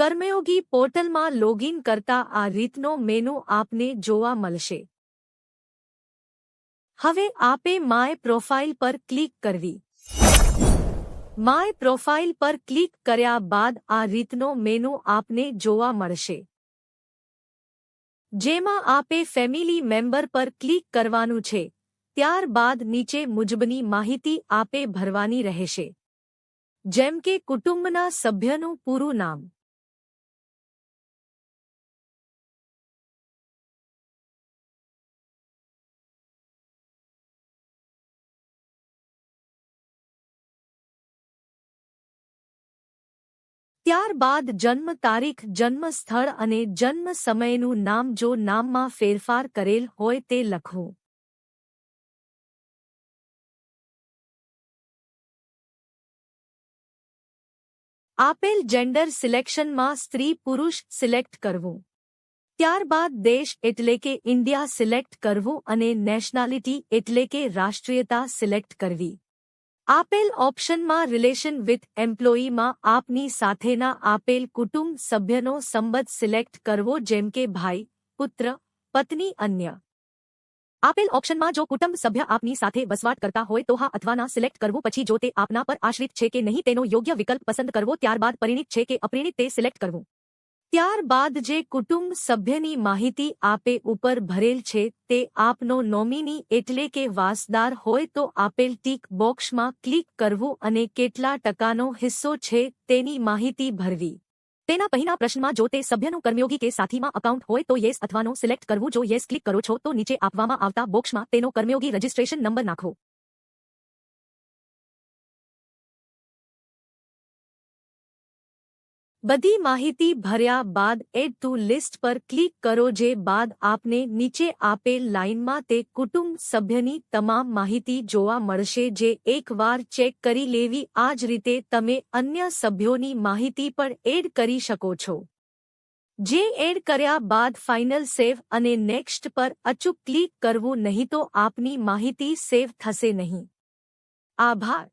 કર્મયોગી પોર્ટલમાં લોગિન કરતા આ રીતનો મેનુ આપને જોવા મળશે. હવે આપે માય પ્રોફાઇલ પર ક્લિક કરવી. માય પ્રોફાઇલ પર ક્લિક કર્યા બાદ આ રીતનો મેનુ આપને જોવા મળશે. જેમાં આપે ફેમિલી મેમ્બર પર ક્લિક કરવાનું છે. ત્યારબાદ નીચે મુજબની માહિતી આપે ભરવાની રહેશે. જેમ કે કુટુંબના સભ્યનું પૂરું નામ. ત્યારબાદ જન્મ તારીખ, જન્મ સ્થળ અને જન્મ સમયનું નામ જો નામમાં ફેરફાર કરેલ હોય તે લખવું આપેલ જેન્ડર સિલેક્શનમાં સ્ત્રી પુરુષ સિલેક્ટ કરવું. ત્યારબાદ દેશ એટલે કે ઇન્ડિયા સિલેક્ટ કરવું અને નેશનાલિટી એટલે કે રાષ્ટ્રીયતા સિલેક્ટ કરવી. આપેલ ઓપ્શનમાં રિલેશન વિથ એમ્પ્લોયીમાં આપની સાથેના આપેલ કુટુંબ સભ્યનો સંબંધ સિલેક્ટ કરવો જેમ કે ભાઈ, પુત્ર, પત્ની, અન્ય. આપેલ ઓપ્શનમાં જો કુટુંબ સભ્ય આપની સાથે વસવાટ કરતા હોય તો હા અથવા સિલેક્ટ કરવું પછી જો તે આપના પર આશ્રિત છે કે નહીં તેનો યોગ્ય વિકલ્પ પસંદ કરવો ત્યારબાદ પરિણિત છે કે અપરિણિત તે સિલેક્ટ કરવું. ત્યારબાદ જે કુટુંબ સભ્યની માહિતી આપે ઉપર ભરેલ છે, તે આપનો નોમિની એટલે કે વાસદાર હોય તો આપેલ ટીક બોક્સમાં ક્લિક કરવું અને કેટલા ટકાનો હિસ્સો છે તેની માહિતી ભરવી. તેના પહેલા પ્રશ્નમાં જો તે સભ્યનું કર્મયોગી કે સાથીમાં અકાઉન્ટ હોય તો યેસ અથવાનો સિલેક્ટ કરવું. જો યસ ક્લિક કરો છો તો નીચે આપવામાં આવતા બોક્સમાં તેનો કર્મયોગી રજિસ્ટ્રેશન નંબર નાખો. બધી માહિતી ભર્યા બાદ એડ ટુ લિસ્ટ પર ક્લિક કરો જે બાદ આપને નીચે આપેલ લાઇનમાં તે કુટુંબ સભ્યની તમામ માહિતી જોવા મળશે જે એકવાર ચેક કરી લેવી આ જ રીતે તમે અન્ય સભ્યોની માહિતી પણ એડ કરી શકો છો. જે એડ કર્યા બાદ ફાઇનલ સેવ અને નેક્સ્ટ પર અચૂક ક્લિક કરવું નહીં તો આપની માહિતી સેવ થશે નહીં. આભાર.